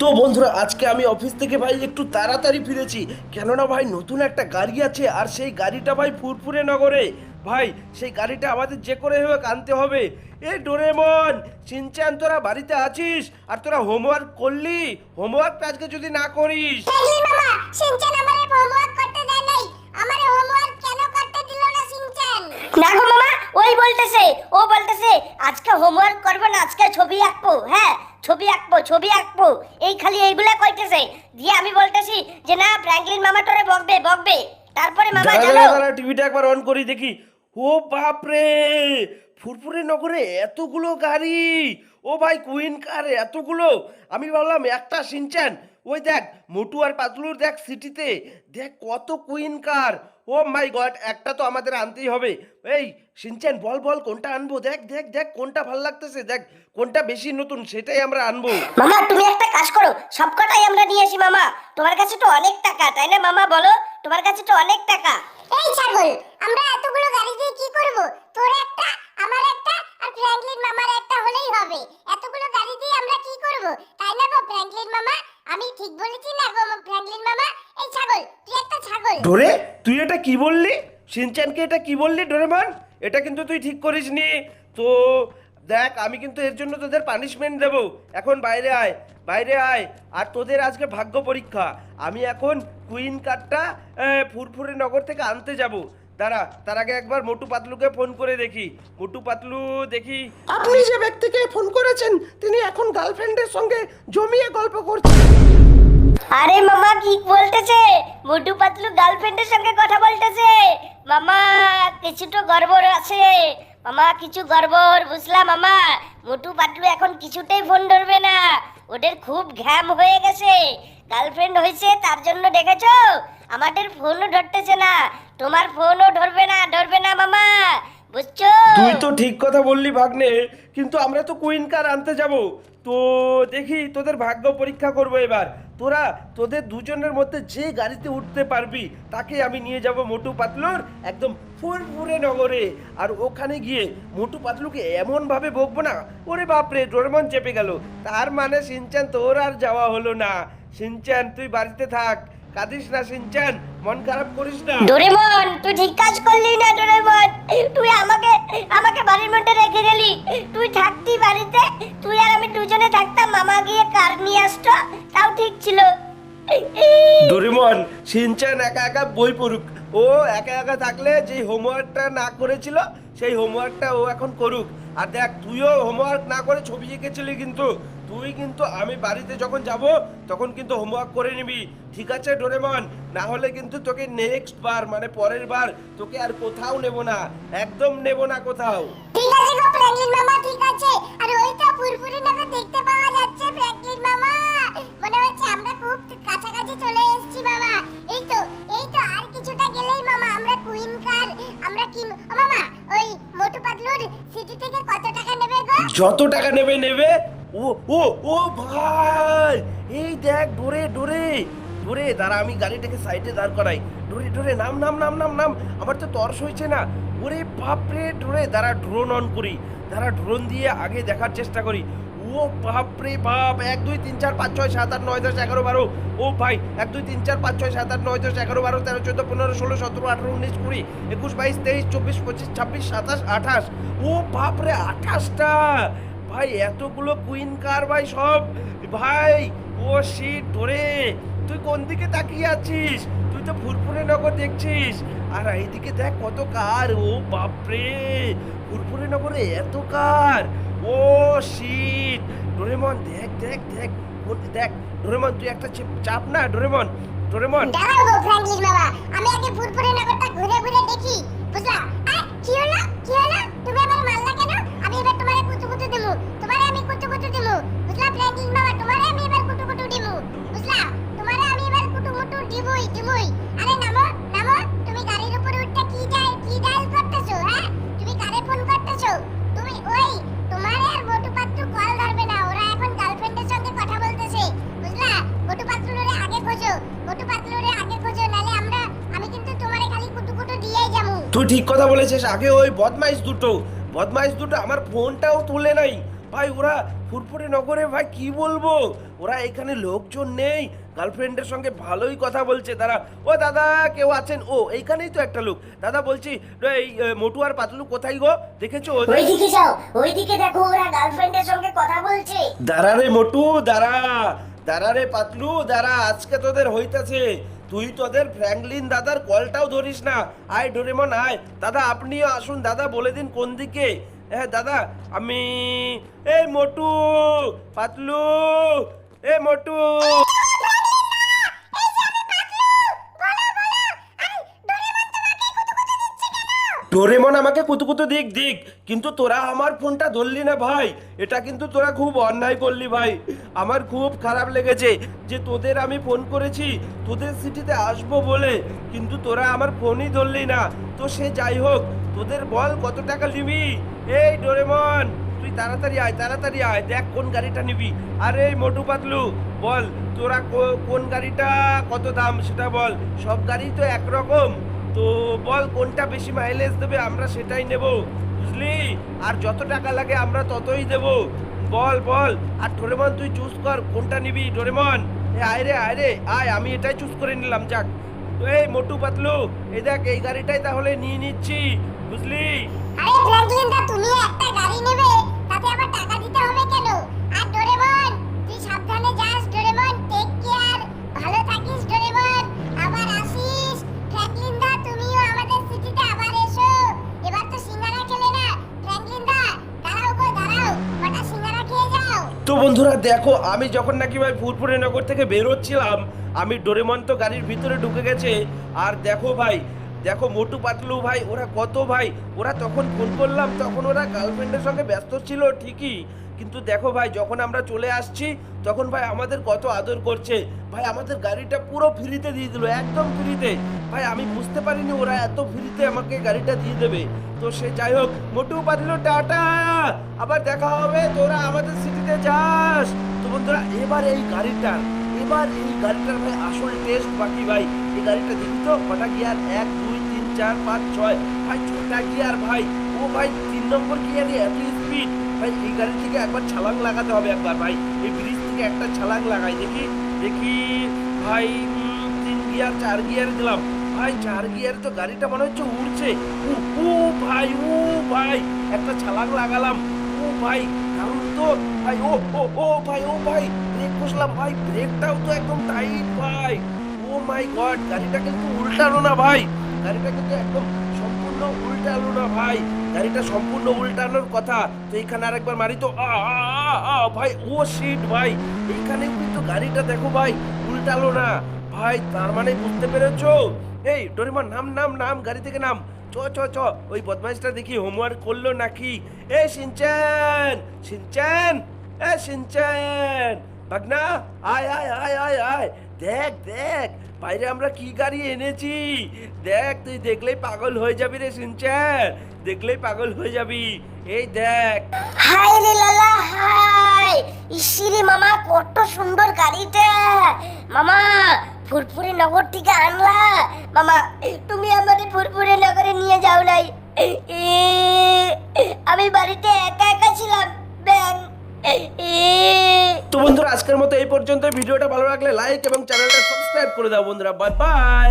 তো বন্ধুরা আজকে আমি অফিস থেকে ভাই একটু তাড়াতাড়ি ফিরেছি। কেননা ভাই নতুন একটা গাড়ি আছে আর সেই গাড়িটা ভাই ফুরফুরে নগরে। ভাই সেই গাড়িটা আমাদের যে করে হোক আনতে হবে। এ ডোরেমন সিনচান তোরা বাড়িতে আছিস? আর তোরা হোমওয়ার্ক করলি? হোমওয়ার্কটা আজকে যদি না করিস। দেখলি মামা সিনচান আমারে হোমওয়ার্ক করতে দেয় নাই। আমারে হোমওয়ার্ক কেন করতে দিল না সিনচান না গো মামা ওই বলতেছে ও বলতেছে আজকে হোমওয়ার্ক করব না আজকে ছবি আঁকবো হ্যাঁ? ছবি আঁকবো ছবি আঁকবো। এই খালি এইগুলা কইতেছে। দিয়ে আমি বলতেছি যে না ফ্র্যাঙ্কলিন মামা তোরে বকবে বকবে। তারপরে মামা জানো টিভিটা একবার অন করি দেখি। ও বাপ রে ফুরফুরে নগরে এতগুলো গাড়ি। ও ভাই কুইন কার এতগুলো। আমি ভাবলাম একটা সিনচান ওই দেখ মোটু আর পাতলুর দেখ সিটিতে দেখ কত কুইন কার ও মাই গড একটা তো আমাদের আনতেই হবে। এই সিনচান বল বল কোনটা আনব? দেখ দেখ দেখ কোনটা ভালো লাগতেছে দেখ কোনটা বেশি নতুন সেটাই আমরা আনব। মামা তুমি একটা কাজ করো সবকটাই আমরা নিয়ে আসি মামা। তোমার কাছে তো অনেক টাকা তাই না মামা বলো? তোমার কাছে তো অনেক টাকা। এই ছাগল আমরা এতগুলো গাড়ি দিয়ে কি করব? তোর একটা আমার একটা আর ফ্র্যাঙ্কলিন মামার একটা হলেই হবে। এতগুলো গাড়ি দিয়ে আমরা কি করব? তাই না গো ফ্র্যাঙ্কলিন মামা? আমি ঠিক বলেছি না গো ফ্র্যাঙ্কলিন মামা? এই ছাগল, তুই একটা ছাগল। ডোরে, তুই এটা কি বললি? সিনচানকে এটা কি বললি, ডোরেমন? এটা কিন্তু তুই ঠিক করিসনি। তো দেখ, আমি কিন্তু এর জন্য তোদের পানিশমেন্ট দেব। এখন বাইরে আয় বাইরে আয়। আর তোদের আজকে ভাগ্য পরীক্ষা। আমি এখন কুইন কার্ডটা ফুরফুরে নগর থেকে আনতে যাব। দাঁড়া তার আগে একবার মোটু পাতলুকে ফোন করে দেখি। মোটু পাতলু দেখি। আপনি যে ব্যক্তিকে ফোন করেছেন তিনি এখন গার্লফ্রেন্ডের সঙ্গে জমিয়ে গল্প করছেন। আরে মামা কি বলতেছে। মোটু পাতলু গার্লফ্রেন্ডের সঙ্গে কথা বলতেছে। মামা কিছু তো গড়বড় আছে। মামা কিছু গড়বড় বুঝলা মামা? মোটু পাতলু এখন কিছুতেই ফোন ধরবে না। ওদের খুব ঘ্যাম হয়ে গেছে। গার্লফ্রেন্ড হয়েছে তার জন্য দেখেছ? আমাদের ফোনও ধরতেছে না। তোমার ফোনও ধরবে না ধরবে না মামা, বুঝছ? তুই তো ঠিক কথা বললি ভাগ্নে, কিন্তু আমরা তো কুইন কার আনতে যাব। তো দেখি তোদের ভাগ্য পরীক্ষা করব এবার। তোরা, তোদের দুজনের মধ্যে যে গাড়িতে উঠতে পারবি, তাকে আমি নিয়ে যাব মোটু পাতলুর একদম ফুরফুরে নগরে। আর ওখানে গিয়ে মোটু পাতলুকে এমন ভাবে বকবো না, ওরে বাপরে ডোরেমন চেপে গেল। তার মানে সিনচান তোর আর যাওয়া হলো না। সিনচান তুই বাড়িতে থাক। কাঁদিস না সিনচান মন খারাপ করিস না। ডোরেমন তুই ঠিক কাজ করলি না ডোরেমন। তুই আমাকে আমাকে বাড়ির মধ্যে রেখে গেলি। তুই থাকতি বাড়িতে তুই আর আমি দুজনে থাকতাম মামা গিয়ে কার নিয়ে আসতো? তাও ঠিক ছিল। ডোরেমন সিনচান একা একা বই পড়ুক। ও একা একা থাকলে যে হোমওয়ার্কটা না করেছিল সেই হোমওয়ার্কটা ও এখন করুক। আর দেখ তুইও হোমওয়ার্ক না করে ছবি এঁকেছিলি কিন্তু। তুই কিন্তু আমি বাড়িতে যখন যাব তখন কিন্তু হোমওয়ার্ক করে নিবি। ঠিক আছে ডোরেমন? না হলে কিন্তু তোকে নেক্সট বার মানে পরের বার তোকে আর কোথাও নেব না। একদম নেব না কোথাও। ঠিক আছে গো ফ্র্যাঙ্কলিন মামা ঠিক আছে। আর ওই তো ফুরফুরি দেখতে পাওয়া যাচ্ছে ফ্র্যাঙ্কলিন মামা। মনে হচ্ছে আমরা খুব কাছাকাছি চলে এসেছি মামা। এই তো এই তো আর কিছুটা গেলেই মামা আমরা কুইন কার আমরা কি মামা ওই মোটু পাতলুর সিটি থেকে কত টাকা নেবে গো? যত টাকা নেবে নেবে। ও ও ও ভাই! এই দেখ, ডোরে ডোরে! ডোরে, দাঁড়া, আমি গাড়িটাকে সাইডে দাঁড় করাই। ডোরে ডোরে, নাম নাম নাম নাম নাম। আমার তো তর্স হয়েছে না। ওরে বাপরে, ডোরে, দাঁড়া ড্রোন অন করি। দাঁড়া ড্রোন দিয়ে আগে দেখার চেষ্টা করি। ও বাপরে বাপ! এক, দুই, তিন, চার, পাঁচ, ছয়, সাত, আট, নয়, দশ, এগারো, বারো। ও ভাই, এক, দুই, তিন, চার, পাঁচ, ছয়, সাত, আট, নয়, দশ, এগারো, বারো, তেরো, চোদ্দ, পনেরো, ষোলো, সতেরো, আঠেরো, উনিশ, কুড়ি, একুশ, বাইশ, তেইশ, চব্বিশ, পঁচিশ, ছাব্বিশ, সাতাশ, আঠাশ। ও বাপরে, আঠাশটা! ভাই, এতগুলো কুইন কার ভাই সব। ভাই, ও শিট ধরে, তুই কোন দিকে তাকিয়ে আছিস? তুই তো ফুরফুরে নগর দেখছিস। আর এইদিকে দেখ কত কার ও বাপরে, ফুরফুরে নগরে এত কার ও শিট ডোরেমন, দেখ দেখ দেখ দেখ, ডোরেমন, তুই একটা চিপ- না, ডোরেমন ডোরেমন। দাঁড়াও গো ফ্র্যাঙ্কলিন মামা আমি আগে ফুরফুরি নগরটা ঘুরে ঘুরে দেখি, বুঝলা? আগে খোঁজো মোটু পাতলুরে আগে খোঁজো, নালে আমরা, আমি কিন্তু তোমারে খালি কুটু কুটু দিয়েই যাব। তুই ঠিক কথা বলেছিস, আগে ওই বদমাইশ দুটো বদমাইশ দুটো আমার ফোনটাও তুলে নাই। ভাই, ওরা ফুরফুরে নগরে ভাই কি বলব? ওরা এখানে লোকজন নেই। গার্লফ্রেন্ডের সঙ্গে ভালোই কথা বলছে তারা। ও দাদা কেউ আছেন? ও এইখানেই তো একটা লোক। দাদা বলছি এই মোটু আর পাতলু কোথায় গো? দেখেছ? ওইদিকে যাও ওইদিকে দেখো ওরা গার্লফ্রেন্ডের সঙ্গে কথা বলছে। দাঁড়া রে মোটু দাঁড়া। দাঁড়া রে পাতলু দাঁড়া আজকে তোদের হইতাছে। তুই তোদের ফ্র্যাঙ্কলিন দাদার কলটাও ধরিস না। আয় ডোরেমন আয়। দাদা আপনিও আসুন। দাদা বলে দিন কোন দিকে। হ্যাঁ দাদা আমি এই মোটু পাতলু এ মোটু। ডোরেমন আমাকে কুতু দিক দিক, কিন্তু তোরা আমার ফোনটা ধরলি না ভাই। এটা কিন্তু তোরা খুব অন্যায় করলি ভাই। আমার খুব খারাপ লেগেছে যে তোদের আমি ফোন করেছি, তোদের সিটিতে আসব বলে, কিন্তু তোরা আমার ফোনই ধরলি না। তো সে যাই হোক, তোদের বল কত টাকা নিবি? এই ডোরেমন, তুই তাড়াতাড়ি আয় তাড়াতাড়ি আয়, দেখ কোন গাড়িটা নিবি। আরে মোটু পাতলু, বল, তোরা কোন গাড়িটা কত দাম সেটা বল। সব গাড়ি তো একরকম। তো বল কোনটা বেশি মাইলেজ দেবে, আমরা সেটাই নেব, বুঝলি? আর যত টাকা লাগে আমরা ততই দেব। বল বল, আর ডোরেমন তুই চুজ কর, কোনটা নিবি? ডোরেমন আয় রে আয় রে, আয়, আমি এটাই চুজ করে নিলাম, যাক। এই, মোটু পাতলু, এই দেখ, এই গাড়িটাই তাহলে নিয়ে নিচ্ছি, বুঝলি? তো বন্ধুরা, দেখো, আমি যখন নাকি ভাই ফুরফুরে নগর থেকে বেরোচ্ছিলাম, আমি ডোরেমন তো গাড়ির ভিতরে ঢুকে গেছে। আর দেখো ভাই, দেখো মোটু পাতলু ভাই, ওরা কত ভাই? ওরা তখন ফোন করলাম, তখন ওরা গার্লফ্রেন্ডের সঙ্গে ব্যস্ত ছিল, ঠিকই। কিন্তু দেখো ভাই, যখন আমরা চলে আসছি, তখন ভাই আমাদের কত আদর করছে। ভাই, আমাদের গাড়িটা পুরো ফ্রিতে দিয়ে দিল, একদম ফ্রিতে। ভাই, আমি বুঝতে পারিনি ওরা এত ফ্রিতে আমাকে গাড়িটা দিয়ে দেবে। তো সে যাই হোক, মোটু পাতলু, টাটা! আবার দেখা হবে, তোরা আমাদের সিটিতে যাস তো বন্ধুরা, এবার এই গাড়িটা এবার এই গাড়িটার ভাই আসল টেস্ট বাকি ভাই। এই গাড়িটা দেখি তো, কটা গিয়ার এক, দুই, তিন, চার, পাঁচ, ছয়। ভাই, ছটা গিয়ার ভাই। ও ভাই, তিন নম্বর গিয়ারে এত স্পিড ভাই, এই গাড়ি থেকে একবার ছালাং লাগাতে হবে একবার ভাই। এই ব্রিজ থেকে একটা ছালাং লাগাই, দেখি? দেখি, ভাই তিন গিয়ার চার গিয়ার দিলাম। ভাই, চার গিয়ারে তো গাড়িটা মনে হচ্ছে উড়ছে। উ উ, ভাই উ, ভাই, একটা ছালাং লাগালাম। ও ভাই কারণ তো। ভাই ও ও ও ভাই ও ভাই ব্রেক কষলাম ভাই ব্রেকটাও তো একদম টাইট ভাই। ও মাই গড গাড়িটা কিন্তু উল্টালো না ভাই। গাড়িটা কিন্তু একদম সম্পূর্ণ উল্টালো না ভাই। গাড়িটা সম্পূর্ণ উল্টানোর কথা। তো এইখানে আরেকবার মারি তো আ আ, ভাই ও শিট ভাই। এইখানে কিন্তু গাড়িটা দেখো ভাই উল্টালো না। ভাই তার মানে বুঝতে পেরেছ? এই ডোরিমন নাম নাম নাম গাড়ি থেকে নাম। চ চ চ ওই বদমাইশটা দেখি হোমওয়ার্ক করল নাকি? এ সিনচান সিনচান এ সিনচান বাগনা আয় আয় আয় আয় আয়। দেখ দেখ, বাইরে আমরা কি গাড়ি এনেছি? দেখ, তুই দেখলেই পাগল হয়ে যাবি রে সিনচান দেখলেই পাগল হয়ে যাবি। এই দেখ। হাই রে লালা হাই ইসিরে মামা, কত সুন্দর গাড়িটা। মামা, ফুরফুরে নগর থেকে আনলা। মামা, তুমি আমাদের ফুরফুরে নগরে নিয়ে যাও নাই। আমি বাড়িতে একা একা ছিলাম। তো বন্ধুরা, আজকের মতো এই পর্যন্ত ভিডিওটা ভালো লাগলে লাইক এবং চ্যানেলটা সাবস্ক্রাইব করে দাও বন্ধুরা। Bye bye